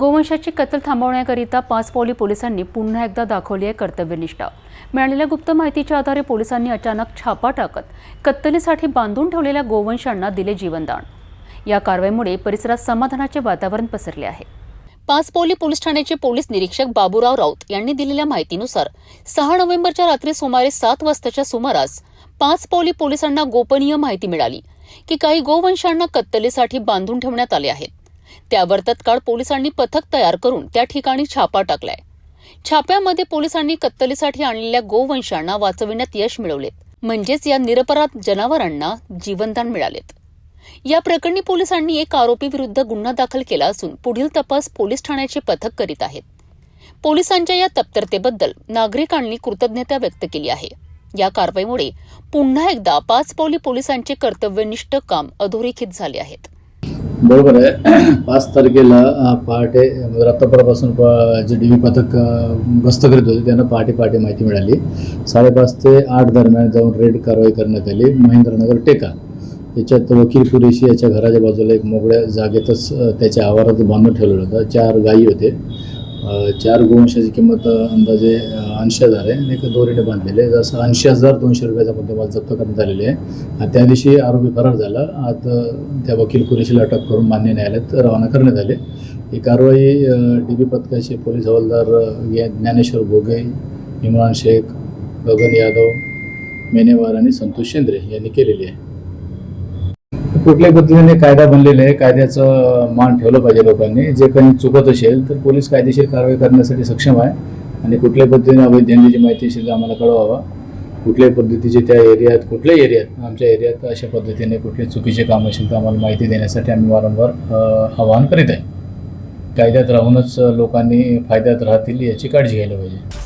गोवंशाची कत्तल थांबवण्याकरिता पाच पोलिसांनी पुन्हा एकदा दाखवली आहे कर्तव्यनिष्ठा. मिळालेल्या गुप्त माहितीच्या आधारे पोलिसांनी अचानक छापा टाकत कत्तलीसाठी बांधून ठेवलेल्या गोवंशांना दिले जीवनदान. या कारवाईमुळे परिसरात समाधानाचे वातावरण पसरले आहे. पाचपोली पोलीस ठाण्याचे पोलीस निरीक्षक बाबूराव राऊत यांनी दिलेल्या माहितीनुसार सहा नोव्हेंबरच्या रात्री सुमारे सात वाजताच्या सुमारास पाचपोली पोलिसांना गोपनीय माहिती मिळाली की काही गोवंशांना कत्तलीसाठी बांधून ठेवण्यात आले आहेत. त्यावर तत्काळ पोलिसांनी पथक तयार करून त्या ठिकाणी छापा टाकलाय. छाप्यामध्ये पोलिसांनी कत्तलीसाठी आणलेल्या गोवंशांना वाचविण्यात यश मिळवलेत. म्हणजेच या निरपराध जनावरांना जीवनदान मिळालेत. या प्रकरणी पोलिसांनी एक आरोपी विरुद्ध गुन्हा दाखल केला असून पुढील तपास पोलीस ठाण्याचे पथक करीत आहेत. पोलिसांच्या या तप्तरतेबद्दल नागरिकांनी कृतज्ञता व्यक्त केली आहे. या कारवाईमुळे पुन्हा एकदा पाच पावली पोलिसांचे कर्तव्यनिष्ठ काम अधोरेखित झाले आहेत. बरोबर आहे. पाच तारखेला पहाटे म्हणजे रात्रभरापासून जे डी व्ही पथक गस्त करीत होते त्यांना पहाटे पहाटे माहिती मिळाली. साडेपाच ते आठ दरम्यान जाऊन रेड कारवाई करण्यात आली. महेंद्रनगर टेका. त्याच्यात वकील कुरेशी याच्या घराच्या बाजूला एक मोकळ्या जागेतच त्याच्या आवारात बांधून ठेवलेलं होतं. चार गायी होते. चार गोवंशाची किंमत अंदाजे ऐंशी हजार आहे. आणि एक दोरीने बांधलेले जसं ऐंशी हजार दोनशे रुपयाचा मुद्देमाल जप्त करण्यात आलेले आहे. आणि त्या दिवशी आरोपी फरार झाला. आता त्या वकील कुरेशीला अटक करून मान्य न्यायालयात रवाना करण्यात आले. ही कारवाई डी बी पथकाचे पोलीस हवालदार ज्ञानेश्वर भोगे इम्रान शेख गगन यादव मेनेवार आणि संतोष शेंद्रे यांनी केलेली आहे. कुठल्याही पद्धतीने कायदा बनलेला आहे कायद्याचं मान ठेवलं पाहिजे लोकांनी. जे काही चुकत असेल तर पोलीस कायदेशीर कारवाई करण्यासाठी सक्षम आहे. आणि कुठल्याही पद्धतीने अवैध धंद्याची माहिती असेल तर आम्हाला कळवावा. कुठल्याही पद्धतीचे त्या एरियात कुठल्याही एरियात आमच्या एरियात अशा पद्धतीने कुठले चुकीचे काम असेल तर आम्हाला माहिती देण्यासाठी आम्ही वारंवार आवाहन करीत आहे. कायद्यात राहूनच लोकांनी फायद्यात राहतील याची काळजी घ्यायला पाहिजे.